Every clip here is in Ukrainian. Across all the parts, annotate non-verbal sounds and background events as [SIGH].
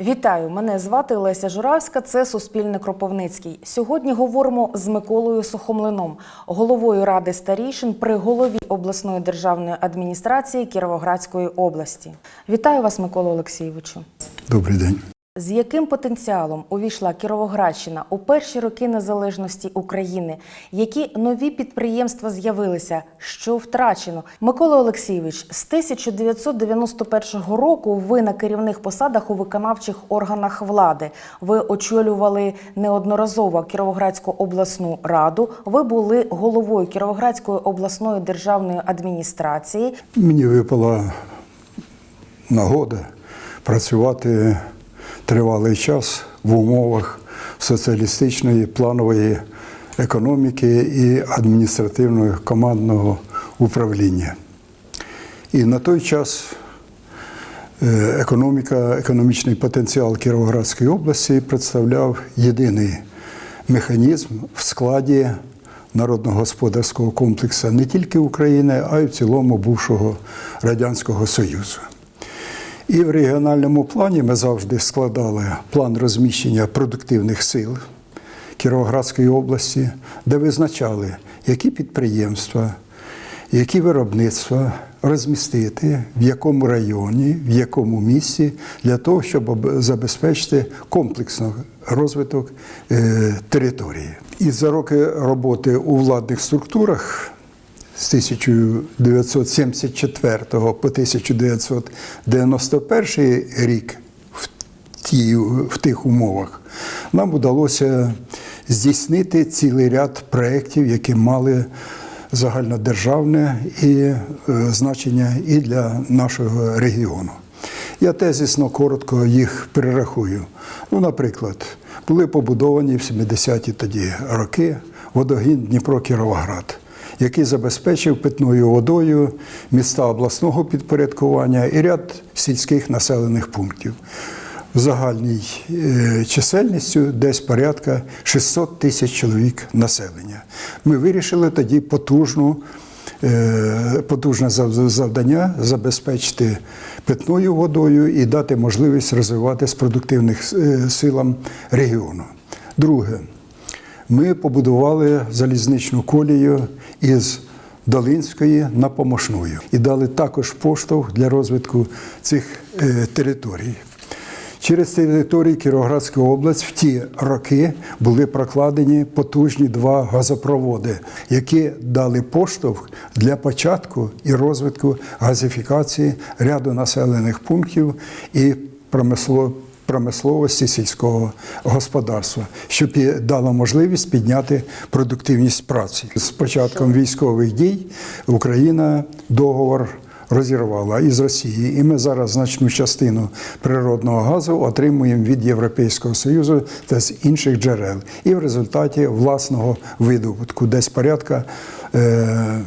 Вітаю, мене звати Леся Журавська. Це Суспільне Кропивницький. Сьогодні говоримо з Миколою Сухомлином, головою ради старішин при голові обласної державної адміністрації Кіровоградської області. Вітаю вас, Микола Олексійовичу. Добрий день. З яким потенціалом увійшла Кіровоградщина у перші роки незалежності України? Які нові підприємства з'явилися? Що втрачено? Микола Олексійович, з 1991 року ви на керівних посадах у виконавчих органах влади. Ви очолювали неодноразово Кіровоградську обласну раду. Ви були головою Кіровоградської обласної державної адміністрації. Мені випала нагода працювати тривалий час в умовах соціалістичної планової економіки і адміністративного командного управління. І на той час е, економіка, економічний потенціал Кіровоградської області представляв єдиний механізм в складі народно-господарського комплексу не тільки України, а й в цілому бувшого Радянського Союзу. І в регіональному плані ми завжди складали план розміщення продуктивних сил Кіровоградської області, де визначали, які підприємства, які виробництва розмістити, в якому районі, в якому місці, для того, щоб забезпечити комплексно розвиток е, території. І за роки роботи у владних структурах з 1974 по 1991 рік в, ті, в тих умовах нам вдалося здійснити цілий ряд проєктів, які мали загальнодержавне і е, значення і для нашого регіону. Я тезісно коротко їх перерахую. Ну, наприклад, були побудовані в 70-ті тоді роки водогін Дніпро-Кіровоград, який забезпечив питною водою міста обласного підпорядкування і ряд сільських населених пунктів. Загальній е, чисельністю десь порядка 600 тисяч чоловік населення. Ми вирішили тоді потужну е, потужне завдання забезпечити питною водою і дати можливість розвиватись продуктивних е, силам регіону. Друге, ми побудували залізничну колію із Долинської на Помошную і дали також поштовх для розвитку цих е, територій. Через території Кіровоградської області в ті роки були прокладені потужні два газопроводи, які дали поштовх для початку і розвитку газифікації ряду населених пунктів і промисло- промисловості сільського господарства, що дало можливість підняти продуктивність праці. З початком військових дій Україна договор розірвала із Росії, і ми зараз значну частину природного газу отримуємо від Європейського Союзу та з інших джерел. І в результаті власного видобутку десь порядка. Е-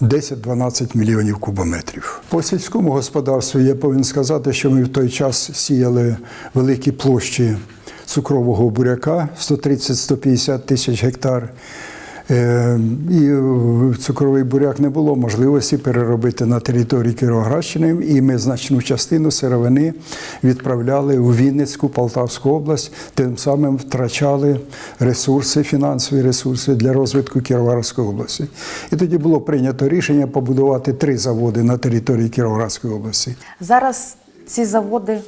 10-12 мільйонів кубометрів. По сільському господарству я повинен сказати, що ми в той час сіяли великі площі цукрового буряка 130-150 тисяч гектар. Е, І в цукровий буряк не було можливості переробити на території Кіровоградщини, і ми значну частину сировини відправляли у Вінницьку, Полтавську область, тим самим втрачали ресурси, фінансові ресурси для розвитку Кіровоградської області. І тоді було прийнято рішення побудувати три заводи на території Кіровоградської області. Зараз ці заводи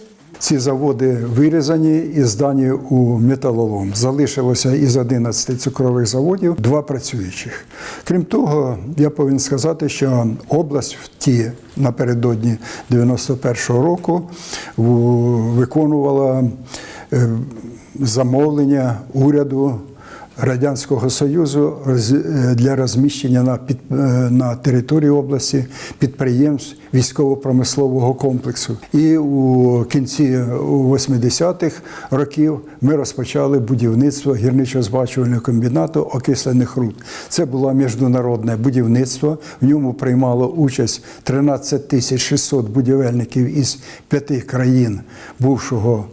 Ці заводи вирізані і здані у металолом. Залишилося із 11 цукрових заводів два працюючих. Крім того, я повинен сказати, що область в ті напередодні 91-го року виконувала е, замовлення уряду. Радянського Союзу е, для розміщення на, під, е, на території області підприємств військово-промислового комплексу. І у кінці у 80-х років ми розпочали будівництво гірничо-збачувального комбінату окислених руд. Це було міжнародне будівництво. В ньому приймало участь 13 тисяч 600 будівельників із п'яти країн бувшого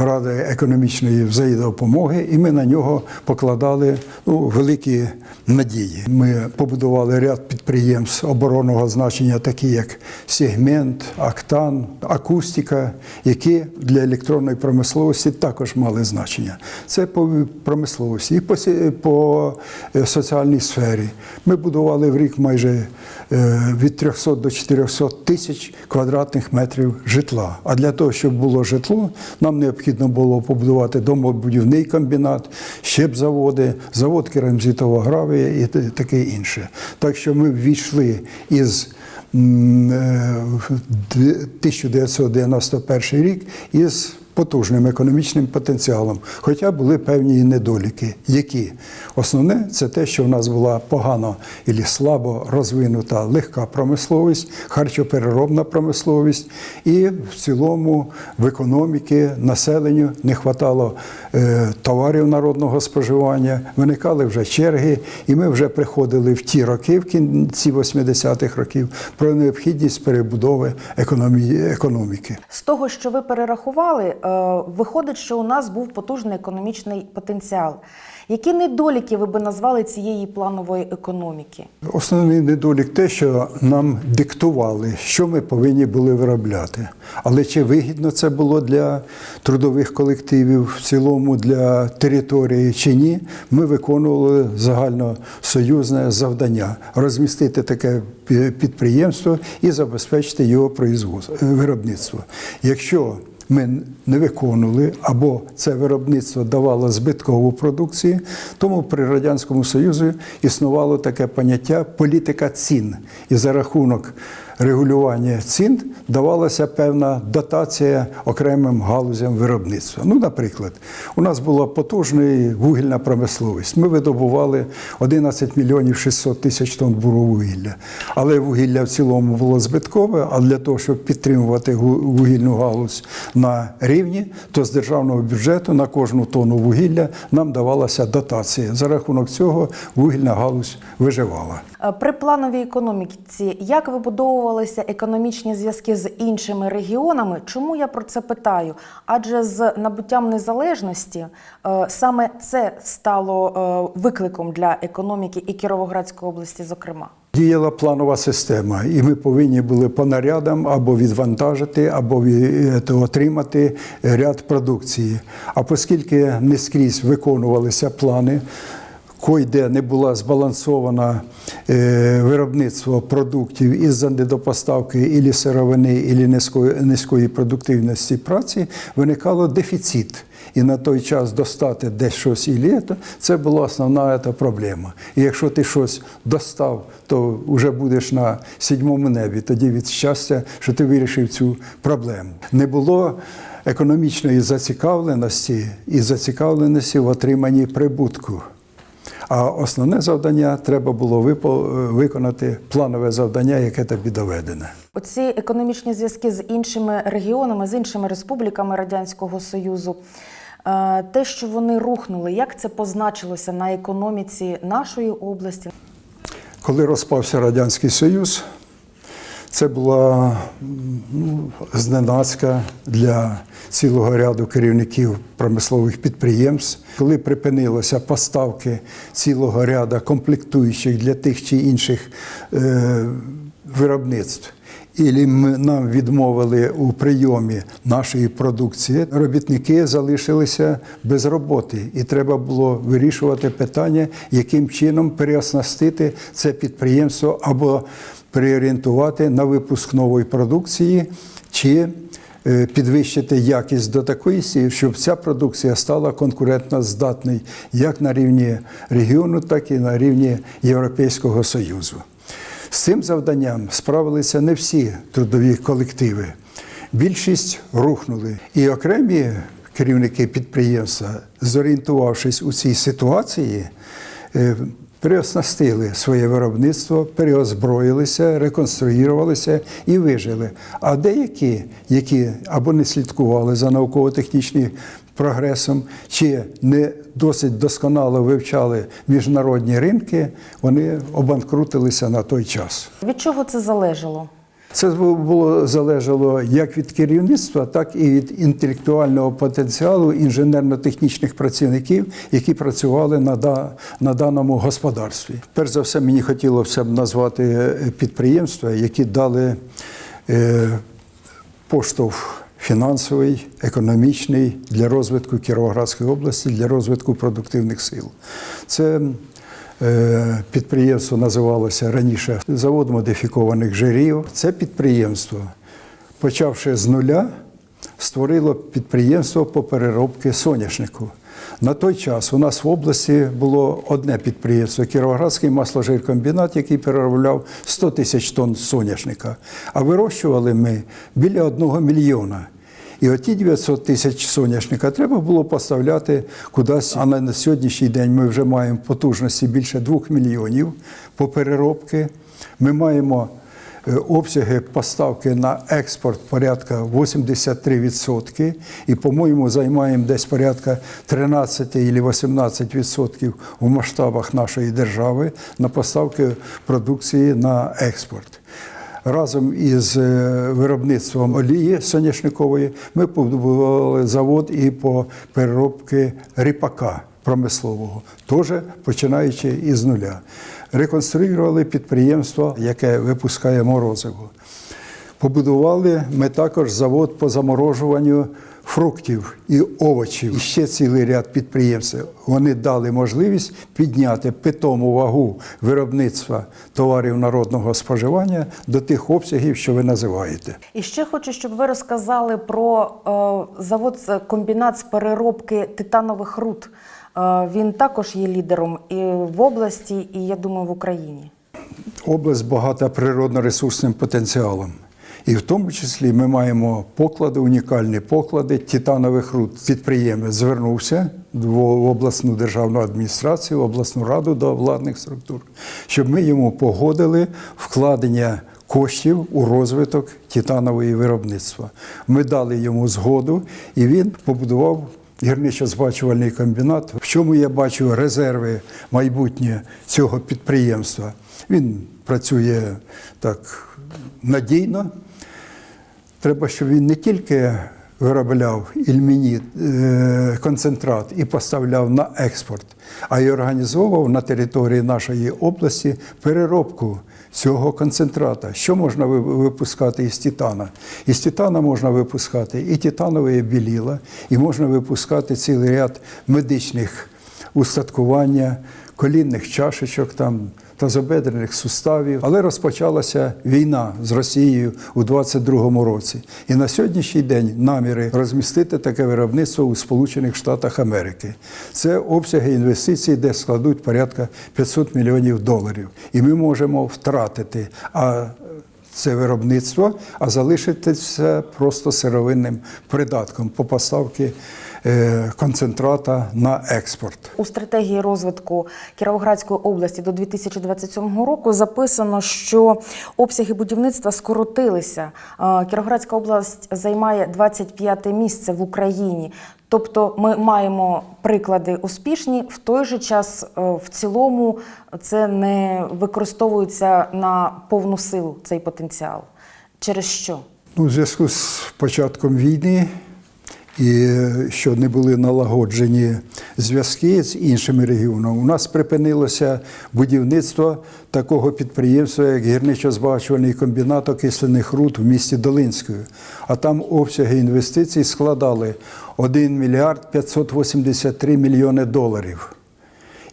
Ради економічної взаємодопомоги, і ми на нього покладали ну, великі надії. Ми побудували ряд підприємств оборонного значення, такі як Сегмент, Актан, Акустика, які для електронної промисловості також мали значення. Це по промисловості і по, по е, соціальній сфері. Ми будували в рік майже е, від 300 до 400 тисяч квадратних метрів житла. А для того, щоб було житло, нам необхідно було побудувати домобудівний комбінат, щепзаводи, завод керамзитово-гравія і таке інше. Так що ми ввійшли із м, е, в д- 1991 рік із потужним економічним потенціалом, хоча були певні і недоліки. Які? Основне це те, що в нас була погано і слабо розвинута легка промисловість, харчопереробна промисловість, і в цілому в економіки населенню не хватало е, товарів народного споживання, виникали вже черги, і ми вже приходили в ті роки, в кінці 80-х років, про необхідність перебудови економі- економіки. З того, що ви перерахували, виходить, що у нас був потужний економічний потенціал. Які недоліки ви би назвали цієї планової економіки? Основний недолік те, що нам диктували, що ми повинні були виробляти. Але чи вигідно це було для трудових колективів, в цілому для території чи ні, ми виконували загальносоюзне завдання розмістити таке підприємство і забезпечити його е, виробництво. Якщо ми не виконували або це виробництво давало збиткову продукцію, тому при Радянському Союзі існувало таке поняття політика цін. І за рахунок регулювання цін давалася певна дотація окремим галузям виробництва. Ну, наприклад, у нас була потужна вугільна промисловість. Ми видобували 11 мільйонів 600 тисяч тонн буровугілля. Але вугілля в цілому було збиткове, а для того, щоб підтримувати вугільну галузь на рівні, то з державного бюджету на кожну тонну вугілля нам давалася дотація. За рахунок цього вугільна галузь виживала. Е, При плановій економіці як вибудовувалися економічні зв'язки з іншими регіонами? Чому я про це питаю? Адже з набуттям незалежності е, саме це стало е, викликом для економіки і Кіровоградської області, зокрема. Діяла планова система, і ми повинні були по нарядам або відвантажити, або е, отримати ряд продукції. А оскільки не скрізь виконувалися плани, койде не була збалансована е, виробництво продуктів із-за недопоставки ілі сировини, ілі низької, низької продуктивності праці, виникало дефіцит. І на той час достати десь щось і літо, це була основна та проблема. І якщо ти щось достав, то вже будеш на сідьмому небі. Тоді від щастя, що ти вирішив цю проблему. Не було економічної зацікавленості і зацікавленості в отриманні прибутку. А основне завдання треба було виконати планове завдання, яке тобі доведене. Оці економічні зв'язки з іншими регіонами, з іншими республіками Радянського Союзу, е, те, що вони рухнули, як це позначилося на економіці нашої області? Коли розпався Радянський Союз, це була ну, зненацька для цілого ряду керівників промислових підприємств. Коли припинилися поставки цілого ряду комплектуючих для тих чи інших е, виробництв. І нам відмовили у прийомі нашої продукції. Робітники залишилися без роботи, і треба було вирішувати питання, яким чином переоснастити це підприємство або переорієнтувати на випуск нової продукції, чи е, підвищити якість до такої, сі- щоб ця продукція стала конкурентно здатною як на рівні регіону, так і на рівні Європейського Союзу. З цим завданням справилися не всі трудові колективи. Більшість рухнули. І окремі керівники підприємства, зорієнтувавшись у цій ситуації, е, переоснастили своє виробництво, переозброїлися, реконструювалися і вижили. А деякі, які або не слідкували за науково-технічним прогресом, чи не досить досконало вивчали міжнародні ринки, вони обанкрутилися на той час. Від чого це залежало? Це було залежало як від керівництва, так і від інтелектуального потенціалу інженерно-технічних працівників, які працювали на, на даному господарстві. Перш за все, мені хотілося б назвати е, підприємства, які дали е, поштовх фінансовий, економічний для розвитку Кіровоградської області, для розвитку продуктивних сил. Це підприємство називалося раніше завод модифікованих жирів. Це підприємство, почавши з нуля, створило підприємство по переробці соняшнику. На той час у нас в області було одне підприємство Кіровоградський масложиркомбінат, який переробляв 100 тисяч тонн соняшника. А вирощували ми біля одного мільйона. І оті 900 тисяч соняшника треба було поставляти кудись. А на сьогоднішній день ми вже маємо потужності більше 2 мільйонів по переробки. Ми маємо е, обсяги поставки на експорт порядка 83%. І, по-моєму, займаємо десь порядка 13 або 18% у масштабах нашої держави на поставки продукції на експорт. Разом із е, виробництвом олії соняшникової ми побудували завод і по переробці ріпака промислового, теж починаючи із нуля. Реконструювали підприємство, яке випускає морозиво. Побудували ми також завод по заморожуванню фруктів і овочів. І ще цілий ряд підприємств. Вони дали можливість підняти питому вагу виробництва товарів народного споживання до тих обсягів, що ви називаєте. І ще хочу, щоб ви розказали про е, завод комбінат з переробки титанових руд. Е, він також є лідером і в області, і я думаю, в Україні. Область багата природно-ресурсним потенціалом. І в тому числі ми маємо поклади, унікальні поклади титанових руд. Підприємець звернувся в обласну державну адміністрацію, в обласну раду до владних структур, щоб ми йому погодили вкладення коштів у розвиток титанової виробництва. Ми дали йому згоду, і він побудував гірничо-збачувальний комбінат. В чому я бачу резерви майбутнє цього підприємства? Він працює так надійно. Треба, щоб він не тільки виробляв ільмініт, е, концентрат і поставляв на експорт, а й організовував на території нашої області переробку цього концентрата. Що можна випускати із титана? Із титана можна випускати і титанове біліла, і можна випускати цілий ряд медичних устаткування, колінних чашечок там. Тазобедрених суставів, але розпочалася війна з Росією у 22-му році. І на сьогоднішній день наміри розмістити таке виробництво у Сполучених Штатах Америки. Це обсяги інвестицій, де складуть порядка 500 мільйонів доларів. І ми можемо втратити а це виробництво, а залишитися просто сировинним придатком по поставці е, концентрата на експорт. У стратегії розвитку Кіровоградської області до 2027 року записано, що обсяги будівництва скоротилися. Е, Кіровоградська область займає 25 місце в Україні. Тобто ми маємо приклади успішні, в той же час е, в цілому це не використовується на повну силу цей потенціал. Через що? Ну, у зв'язку з початком війни і е, що не були налагоджені зв'язки з іншими регіонами, у нас припинилося будівництво такого підприємства, як гірничо-збагачувальний комбінат окислених руд в місті Долинською. А там обсяги інвестицій складали 1 мільярд 583 мільйони доларів.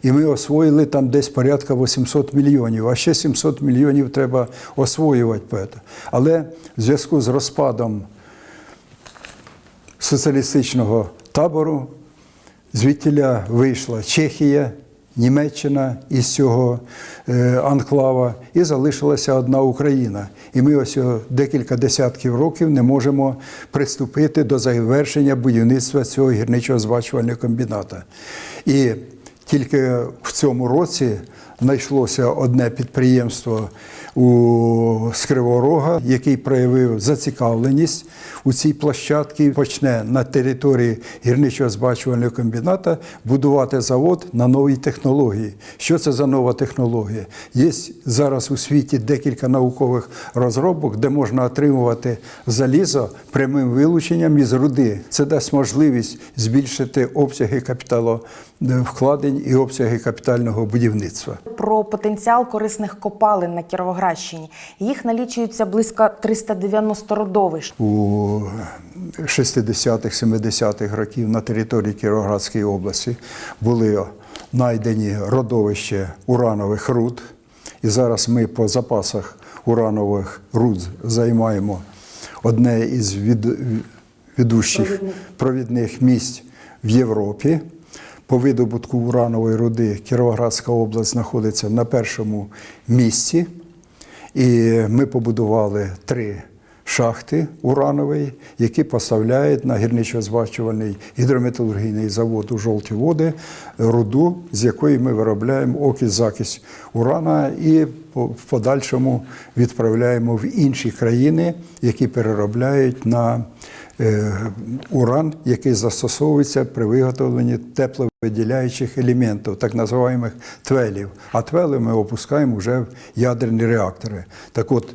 І ми освоїли там десь порядка 800 мільйонів, а ще 700 мільйонів треба освоювати. Але в зв'язку з розпадом соціалістичного табору звідтіля вийшла Чехія, Німеччина із цього е, анклава, і залишилася одна Україна. І ми ось декілька десятків років не можемо приступити до завершення будівництва цього гірничого збачувального комбіната. І тільки в цьому році знайшлося одне підприємство у з Кривого який проявив зацікавленість у цій площадці, почне на території гірничого збачувального комбіната будувати завод на новій технології. Що це за нова технологія? Є зараз у світі декілька наукових розробок, де можна отримувати залізо прямим вилученням із руди. Це дасть можливість збільшити обсяги капіталовкладень і обсяги капітального будівництва. Про потенціал корисних копалин на Кіровоградщині. Їх налічується близько 390 родовищ. у 60-х, 70-х років на території Кіровоградської області були знайдені родовища уранових руд. І зараз ми по запасах уранових руд займаємо одне із від, ведущих провідних місць в Європі. По видобутку уранової руди Кіровоградська область знаходиться на першому місці. І ми побудували три шахти уранові, які поставляють на гірничо-збагачувальний гідрометалургійний завод у жовті води руду, з якої ми виробляємо окись закись урана і в подальшому відправляємо в інші країни, які переробляють на е, уран, який застосовується при виготовленні тепловиділяючих елементів, так називаємо твелів. А твели ми опускаємо вже в ядерні реактори. Так от,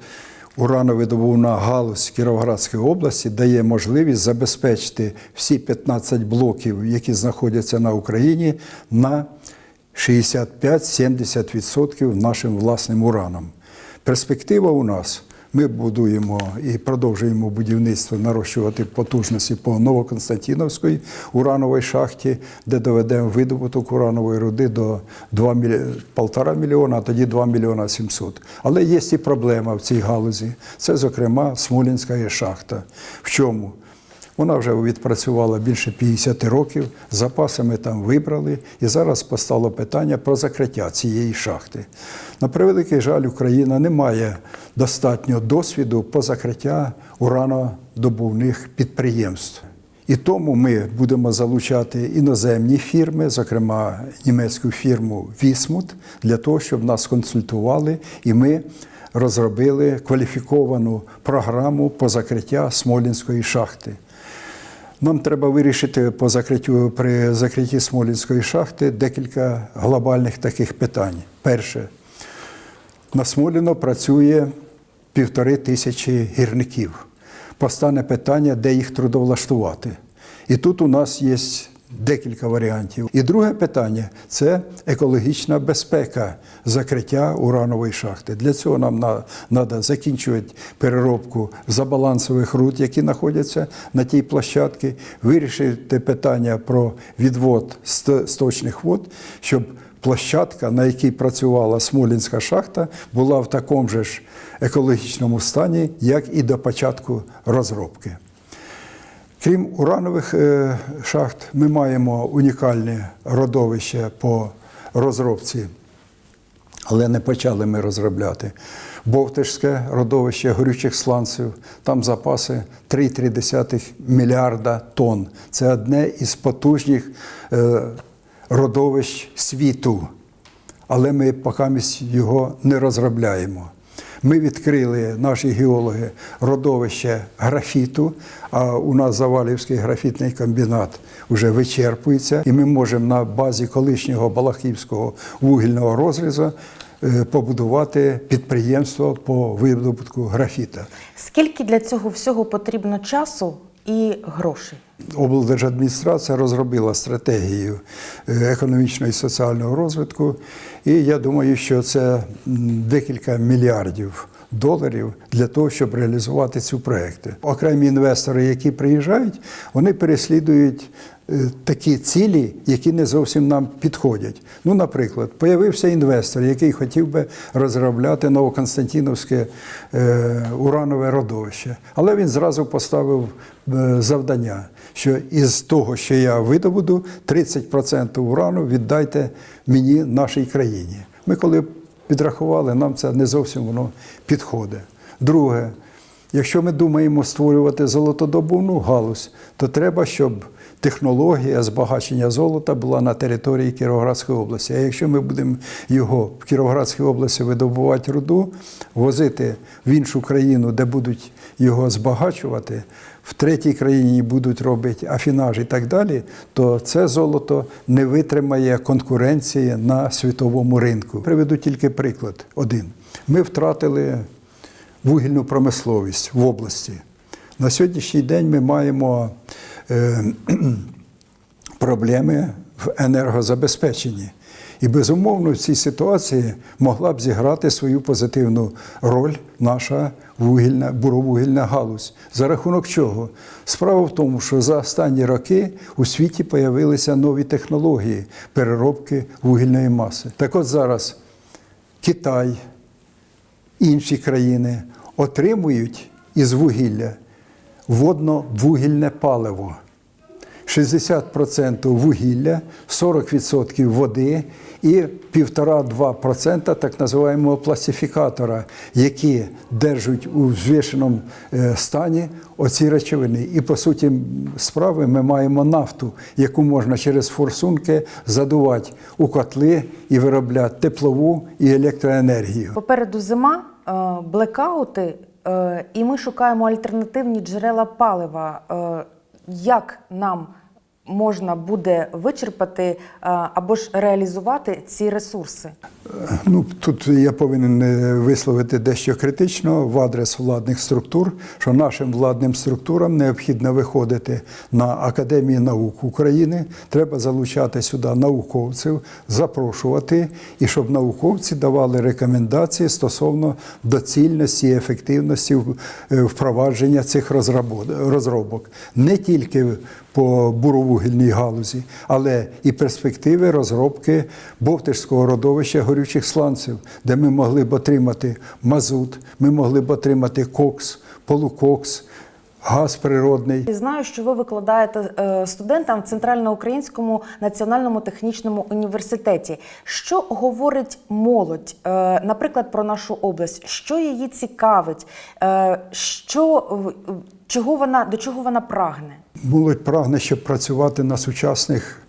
урановидобувна галузь Кіровоградської області дає можливість забезпечити всі 15 блоків, які знаходяться на Україні, на 65-70% нашим власним ураном. Перспектива у нас. Ми будуємо і продовжуємо будівництво нарощувати потужності по Новоконстантиновській урановій шахті, де доведемо видобуток уранової руди до 2 мілі... 1,5 мільйона, а тоді 2 мільйона 700. Але є і проблема в цій галузі. Це, зокрема, Смолінська шахта. В чому? Вона вже відпрацювала більше 50 років, запаси ми там вибрали, і зараз постало питання про закриття цієї шахти. На превеликий жаль, Україна не має достатньо досвіду по закриття уранодобувних підприємств. І тому ми будемо залучати іноземні фірми, зокрема німецьку фірму Вісмут, для того, щоб нас консультували, і ми розробили кваліфіковану програму по закриття Смолінської шахти. Нам треба вирішити по закриттю при закритті Смолінської шахти декілька глобальних таких питань. Перше, на Смоліно працює півтори тисячі гірників. Постане питання, де їх трудовлаштувати. І тут у нас є декілька варіантів. І друге питання це екологічна безпека закриття уранової шахти. Для цього нам треба закінчувати переробку забалансових руд, які знаходяться на тій площадці, вирішити питання про відвод сточних вод, щоб площадка, на якій працювала Смолінська шахта, була в такому же ж екологічному стані, як і до початку розробки. Крім уранових е, шахт, ми маємо унікальне родовище по розробці, але не почали ми розробляти. Бовтишське родовище горючих сланців, там запаси 3,3 мільярда тонн. Це одне із потужних е, родовищ світу, але ми поки його не розробляємо. Ми відкрили наші геологи родовище графіту, а у нас Завалівський графітний комбінат вже вичерпується, і ми можемо на базі колишнього Балахівського вугільного розрізу е, побудувати підприємство по видобутку графіта. Скільки для цього всього потрібно часу і грошей? Облдержадміністрація розробила стратегію е, економічного і соціального розвитку, і я думаю, що це декілька мільярдів доларів для того, щоб реалізувати ці проекти. Окремі інвестори, які приїжджають, вони переслідують такі цілі, які не зовсім нам підходять. Ну, наприклад, появився інвестор, який хотів би розробляти Новоконстантиновське е, уранове родовище, але він зразу поставив е, завдання, що із того, що я видобуду, 30% урану віддайте мені, нашій країні. Ми коли підрахували, нам це не зовсім воно підходить. Друге, Якщо ми думаємо створювати золотодобувну галузь, то треба, щоб технологія збагачення золота була на території Кіровоградської області. А якщо ми будемо його в Кіровоградській області видобувати руду, возити в іншу країну, де будуть його збагачувати, в третій країні будуть робити афінаж і так далі, то це золото не витримає конкуренції на світовому ринку. Приведу тільки приклад один. Ми втратили вугільну промисловість в області. На сьогоднішній день ми маємо [CLEARS THROAT] проблеми в енергозабезпеченні. І безумовно в цій ситуації могла б зіграти свою позитивну роль наша вугільна, буровугільна галузь. За рахунок чого? Справа в тому, що за останні роки у світі появилися нові технології переробки вугільної маси. Так от зараз Китай, інші країни отримують із вугілля водно-вугільне паливо. 60% вугілля, 40% води і 1,5-2% так називаємо пластифікатора, які держать у звішеному е, стані оці речовини. І по суті справи ми маємо нафту, яку можна через форсунки задувати у котли і виробляти теплову і електроенергію. Попереду зима, е, блекаути, і ми шукаємо альтернативні джерела палива. Е, Як нам можна буде вичерпати е, або ж реалізувати ці ресурси? Ну, тут я повинен е, висловити дещо критично в адрес владних структур, що нашим владним структурам необхідно виходити на Академію наук України. Треба залучати сюди науковців, запрошувати, і щоб науковці давали рекомендації стосовно доцільності і ефективності е, впровадження цих розробок. Не тільки по буровугільній галузі, але і перспективи розробки Бовтирського родовища горючих сланців, де ми могли б отримати мазут, ми могли б отримати кокс, полукокс, газ природний. І Знаю, що ви викладаєте е, студентам в Центральноукраїнському національному технічному університеті. Що говорить молодь, е, наприклад, про нашу область? Що її цікавить? Е, Що чого вона до чого вона прагне? Молодь прагне, щоб працювати на сучасних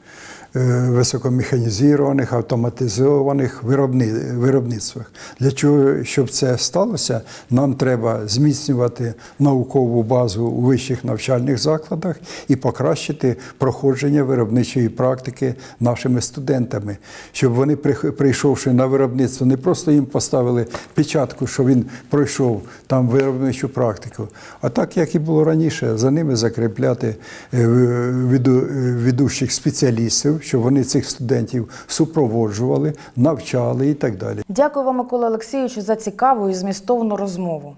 високомеханізованих, автоматизованих виробни- виробництвах. Для чого, щоб це сталося, нам треба зміцнювати наукову базу у вищих навчальних закладах і покращити проходження виробничої практики нашими студентами, щоб вони, прийшовши на виробництво, не просто їм поставили печатку, що він пройшов там виробничу практику, а так, як і було раніше, за ними закріпляти е, е, ведущих спеціалістів, щоб вони цих студентів супроводжували, навчали і так далі. Дякую вам, Микола Олексійовичу, за цікаву і змістовну розмову.